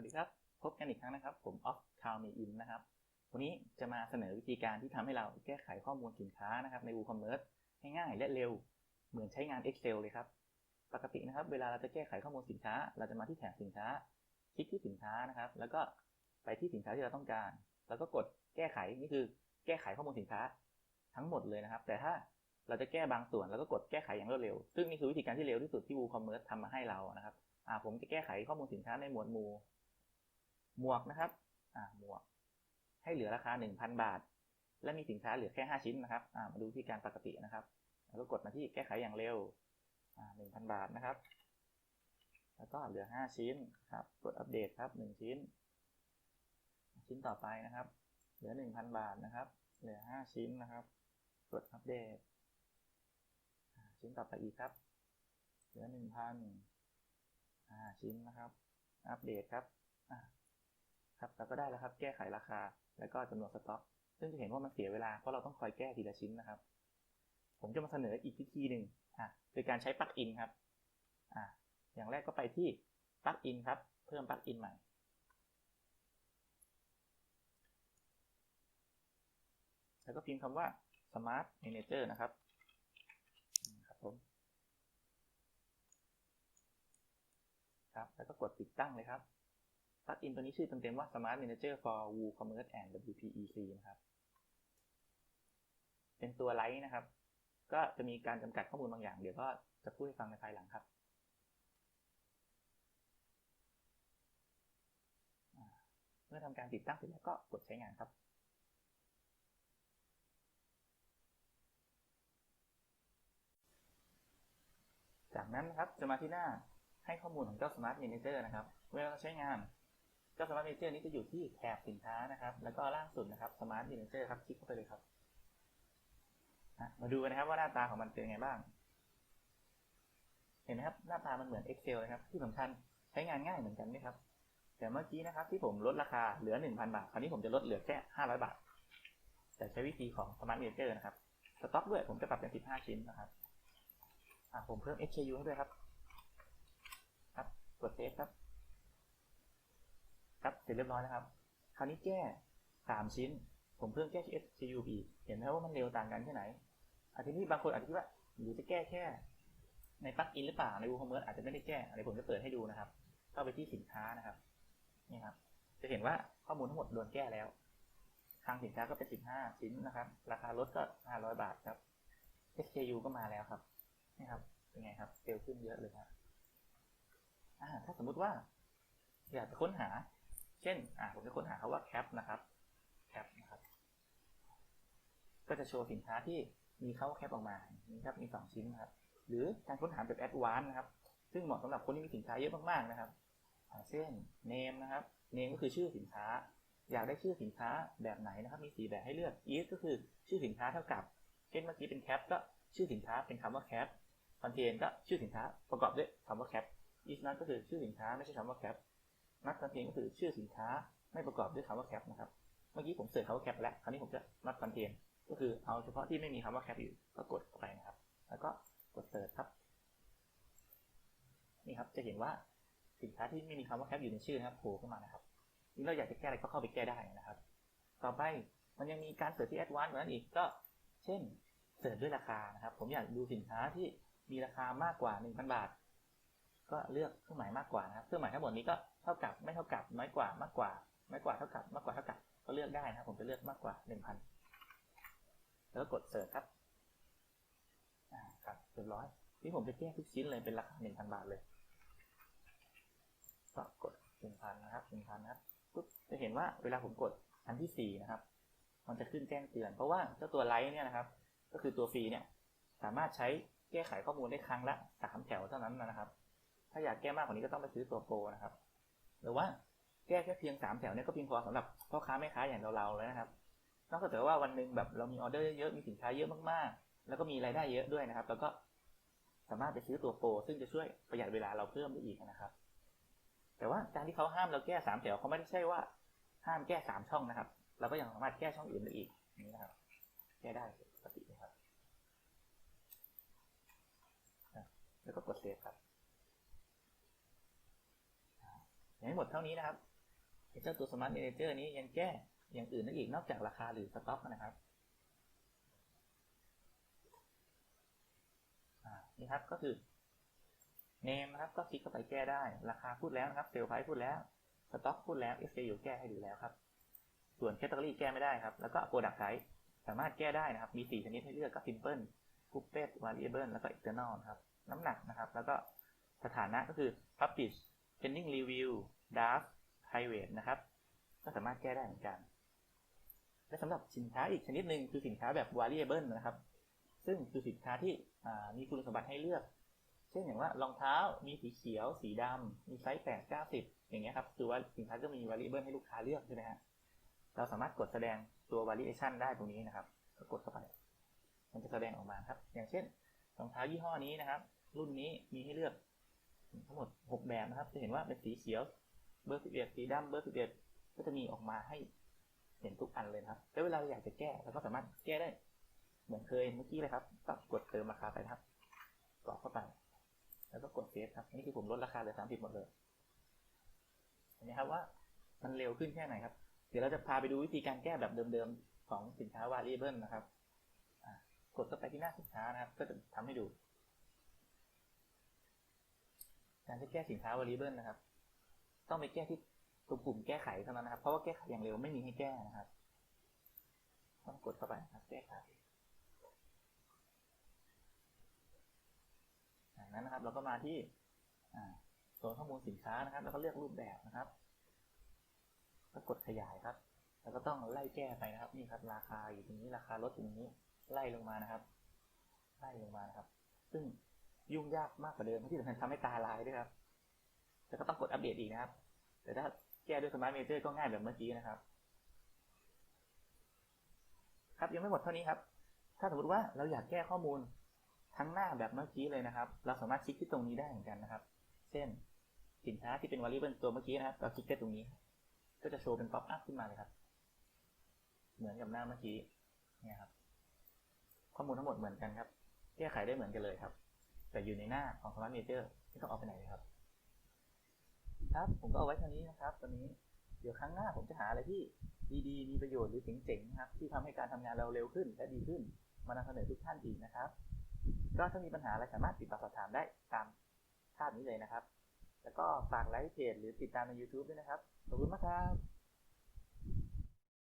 วัสดีครับ พบกันอีกครั้งนะครับ ผมออฟคาวมีอินนะครับ วันนี้จะมาเสนอวิธีการที่ทำให้เราแก้ไขข้อมูลสินค้านะครับใน WooCommerce ให้ง่ายและเร็ว เหมือนใช้งาน Excel เลยครับ ปกตินะครับ เวลาเราจะแก้ไขข้อมูลสินค้า เราจะมาที่แถบสินค้า คลิกที่สินค้านะครับ แล้วก็ไปที่สินค้าที่เราต้องการ แล้วก็กดแก้ไข นี่คือแก้ไขข้อมูลสินค้าทั้งหมดเลยนะครับ แต่ถ้าเราจะแก้บางส่วนแล้วก็กดแก้ไขอย่างรวดเร็ว ซึ่งนี่คือวิธีการที่เร็วที่สุดที่ WooCommerce ทำมาให้เรานะครับผมจะแก้ไขข้อมูลสินค้าในหมวดหมู่ หมวกนะครับอ่าหมวก ให้เหลือราคา 1,000 บาท และมีสินค้าเหลือแค่ 5 ชิ้นนะครับอ่ามาดูที่การปกตินะครับ แล้วก็กดมาที่แก้ไขอย่างเร็วอ่า1,000 บาทนะครับ แล้วก็เหลือ 5 ชิ้นครับ กดอัปเดตครับ 1 ชิ้น ชิ้นต่อไปนะครับ เหลือ 1,000 บาทนะครับ เหลือ 5 ชิ้นนะครับ กดอัปเดต ชิ้นต่อไปอีกครับเหลือ1,000 5ชิ้นนะครับ อัปเดตครับ ครับเราก็ได้แล้วครับ แก้ไขราคา แล้วก็จำนวนสต็อก ซึ่งจะเห็นว่ามันเสียเวลาเพราะเราต้องคอยแก้ทีละชิ้นนะครับ ผมจะมาเสนออีกวิธีหนึ่งอะโดยการใช้ปลั๊กอินครับอ่าอย่างแรกก็ไปที่ปลั๊กอินครับ เพิ่มปลั๊กอินใหม่แล้วก็พิมพ์คำว่า Smart Manager นะครับครับผมครับ แล้วก็กดติดตั้งเลยครับ ลั๊กอินตัวนี้ชื่อเต็มๆว่า Smart Manager for WooCommerce and WPEC นะครับ เป็นตัวไลท์นะครับ ก็จะมีการจำกัดข้อมูลบางอย่าง เดี๋ยวก็จะพูดให้ฟังในภายหลังครับ เมื่อทำการติดตั้งเสร็จแล้วก็กดใช้งานครับจากนั้นนะครับจะมาที่หน้าให้ข้อมูลของเจ้า Smart Manager นะครับ เวลาเราใช้งาน เจ้า Smart Manager นี้จะอยู่ที่แถบสินค้านะครับ แล้วก็ล่างสุดนะครับ Smart Manager ครับคลิกเข้าไปเลยครับมาดูกันนะครับว่าหน้าตาของมันเป็นยังไงบ้าง เห็นไหมครับหน้าตามันเหมือน Excel นะครับ ที่สำคัญใช้งานง่ายเหมือนกันไหมครับ แต่เมื่อกี้นะครับ ที่ผมลดราคาเหลือ 1,000 บาท คราวนี้ผมจะลดเหลือแค่ 500 บาท แต่ใช้วิธีของ Smart Manager นะครับสต็อกด้วยผมจะปรับเป็น 15 ชิ้นนะครับผมเพิ่ม SKU ให้ด้วยครับ ครับกดเซฟครับ ครับเสร็จเรียบร้อยแล้วครับ คราวนี้แก้ 3 ชิ้น ผมเพิ่มแก้ SKU อีกเห็นไหมว่ามันเร็วต่างกันแค่ไหนอาทีนี้บางคนอาจจะคิดว่าหรือจะแก้แค่ ในปลั๊กอินหรือเปล่าใน WooCommerce อาจจะไม่ได้แก้เดี๋ยวผมจะเปิดให้ดูนะครับ เข้าไปที่สินค้านะครับนี่ครับ จะเห็นว่าข้อมูลทั้งหมดโดนแก้แล้วทางสินค้าก็เป็น 15 ชิ้นนะครับ ราคาลดก็ 500 บาทครับ SKU ก็มาแล้วครับนี่ครับ เป็นไงครับเร็วขึ้นเยอะเลยครับถ้าสมมุติว่า อยากจะค้นหา เช่นอ่าผมจะค้นหาคาว่า cap นะครับ cap นะครับ ก็จะโชว์สินค้าที่มีคาว่า cap ออกมานี่ครับมี 2 ชิ้นนะครับ หรือการค้นหาแบบ advanced นะครับ ซึ่งเหมาะสำหรับคนที่มีสินค้าเยอะมากๆนะครับเช่น name นะครับ name ก็คือชื่อสินค้า อยากได้ชื่อสินค้าแบบไหนนะครับ มีสีแบบให้เลือก is ก็คือชื่อสินค้าเท่ากับ เช่นเมื่อกี้เป็น cap ก็ชื่อสินค้าเป็นคำว่า cap คอนเทนก็ชื่อสินค้าประกอบด้วยคำว่า cap is not ก็คือชื่อสินค้าไม่ใช่คำว่าแคป cap not contain ก็คือชื่อสินค้าไม่ประกอบด้วยคำว่า cap นะครับ เมื่อกี้ผมเสิร์ชคำว่า cap แล้ว คราวนี้ผมจะ not contain ก็คือเอาเฉพาะที่ไม่มีคำว่า cap อยู่ ก็กดเข้าไปนะครับ แล้วก็กดเสิร์ชครับ นี่ครับ จะเห็นว่าสินค้าที่ไม่มีคำว่า cap อยู่ในชื่อนะครับโผล่ขึ้นมานะครับ นี่เราอยากจะแก้อะไรก็เข้าไปแก้ได้นะครับ ต่อไปมันยังมีการเสิร์ชที่ advanced กว่านั้นอีก ก็ เช่น เสิร์ชด้วยราคานะครับ ผมอยากดูสินค้าที่มีราคามากกว่า 1,000 บาท ก็เลือกเครื่องหมายมากกว่านะครับ เครื่องหมายทั้งหมดนี้ก็เท่ากับไม่เท่ากับน้อยกว่ามากกว่าน้อยกว่าเท่ากับมากกว่าเท่ากับก็เลือกได้นะครับ ผมจะเลือกมากกว่า 1,000 แล้วก็กดเสิร์ชครับอ่าครับเรียบร้อยที่ผมจะแก้ทุกชิ้นเลยเป็นราคา1,000 บาทเลยก็กด1,000นะครับ1,000นะครับปุ๊บจะเห็นว่าเวลาผมกดอันที่4นะครับมันจะขึ้นแจ้งเตือน เพราะว่าเจ้าตัวไลท์เนี่ยนะครับ ก็คือตัวฟรีเนี่ยสามารถใช้แก้ไขข้อมูลได้ครั้งละสามแถวเท่านั้นนะครับ ถ้าอยากแก้มากกว่านี้ก็ต้องไปซื้อตัวโปรนะครับ หรือว่าแก้แค่เพียงสามแถวเนี่ยก็เพียงพอสำหรับพ่อค้าแม่ค้าอย่างเราๆเลยนะครับ นอกจากว่าวันหนึ่งแบบเรามีออเดอร์เยอะมีสินค้าเยอะมากๆ แล้วก็มีรายได้เยอะด้วยนะครับ แล้วก็สามารถไปซื้อตัวโปรซึ่งจะช่วยประหยัดเวลาเราเพิ่มได้อีกนะครับ แต่ว่าการที่เขาห้ามเราแก้สามแถวเขาไม่ได้ใช่ว่าห้ามแก้สามช่องนะครับ เราก็ยังสามารถแก้ช่องอื่นได้อีกนี่นะครับ แก้ได้ปกตินะครับ แล้วก็กดเซฟครับ อย่างหมดเท่านี้นะครับเจ้าตัว Smart Manager นี้ยังแก้อย่างอื่นได้อีกนอกจากราคาหรือสต็อกนะครับนี่ครับก็คือ name นะครับก็คลิกเข้าไปแก้ได้ ราคาพูดแล้วนะครับเซลล์ไพพูดแล้วสต็อกพูดแล้ว SKU แก้ให้ดูแล้วครับ ส่วน category แก้ไม่ได้ครับ แล้วก็ product type สามารถแก้ได้นะครับ มี 4 ชนิดให้เลือกก็ simple grouped variable แล้วก็ external นะครับ น้ำหนักนะครับ แล้วก็สถานะก็คือ publish pending review draft private นะครับ ก็สามารถแก้ได้เหมือนกัน และสำหรับสินค้าอีกชนิดหนึ่งคือสินค้าแบบ variable นะครับ ซึ่งคือสินค้าที่มีคุณสมบัติให้เลือก เช่นอย่างว่ารองเท้ามีสีเขียว สีดำมีไซส์8 90 อย่างเงี้ยครับ คือว่าสินค้าก็มี variable ให้ลูกค้าเลือกใช่ไหมฮะ เราสามารถกดแสดงตัว variation ได้ตรงนี้นะครับ ก็กดเข้าไป มันจะแสดงออกมาครับ อย่างเช่นรองเท้ายี่ห้อนี้นะครับ รุ่นนี้มีให้เลือก ทั้งหมด 6 แบบนะครับ จะเห็นว่าเป็นสีเขียว เบอร์ 11 สีดำเบอร์ 11 ก็จะมีออกมาให้เห็นทุกอันเลยครับ แล้วเวลาเราอยากจะแก้เราก็สามารถแก้ได้ เหมือนเคยเมื่อกี้เลยครับก็กดเติมราคาไปครับกรอกเข้าไป แล้วก็กดเซฟครับ นี่คือผมลดราคาเหลือ30หมดเลย เห็นไหมครับว่ามันเร็วขึ้นแค่ไหนครับ เดี๋ยวเราจะพาไปดูวิธีการแก้แบบเดิมๆของสินค้า variable นะครับกดเข้าไปที่หน้าสินค้านะครับ ก็จะทำให้ดู การจะแก้สินค้า variable นะครับ ต้องไปแก้ที่ตรงปุ่มแก้ไขเท่านั้นนะครับ เพราะว่าแก้ไขอย่างเร็วไม่มีให้แก้นะครับ ต้องกดเข้าไปนะครับแก้ไขจากนั้นนะครับ เราก็มาที่โซนข้อมูลสินค้านะครับ แล้วก็เลือกรูปแบบนะครับก็กดขยายครับ แล้วก็ต้องไล่แก้ไปนะครับ นี่ครับราคาอยู่ตรงนี้ราคาลดอยู่ตรงนี้ ไล่ลงมานะครับ ไล่ลงมานะครับ ซึ่ง ยุ่งยากมากกว่าเดิมที่สำคัญทำให้ตาลายด้วยครับแล้วก็ต้องกดอัปเดตอีกนะครับ แต่ถ้าแก้ด้วย Smart Manager ก็ง่ายแบบเมื่อกี้นะครับ ครับยังไม่หมดเท่านี้ครับ ถ้าสมมติว่าเราอยากแก้ข้อมูลทั้งหน้าแบบเมื่อกี้เลยนะครับ เราสามารถคลิกที่ตรงนี้ได้เหมือนกันนะครับ เช่นสินค้าที่เป็น variable ตัวเมื่อกี้นะครับ เราคลิกได้ตรงนี้ ก็จะโชว์เป็น pop up ขึ้นมาเลยครับ เหมือนกับหน้าเมื่อกี้เนี่ยครับ ข้อมูลทั้งหมดเหมือนกันครับ แก้ไขได้เหมือนกันเลยครับ แต่อยู่ในหน้าของ Smart Manager ไม่ต้องออกไปไหนเลยครับ ครับ ผมก็เอาไว้เท่านี้นะครับตอนนี้เดี๋ยวครั้งหน้าผมจะหาอะไรที่ดีๆ มีประโยชน์หรือเจ๋งๆนะครับ ที่ทำให้การทำงานเราเร็วขึ้นและดีขึ้น มานำเสนอทุกท่านอีกนะครับ ก็ถ้ามีปัญหาอะไรสามารถติดต่อสอบถามได้ตามภาพนี้เลยนะครับ แล้วก็ฝากไลค์เพจหรือติดตามใน YouTube ด้วยนะครับ ขอบคุณมากครับ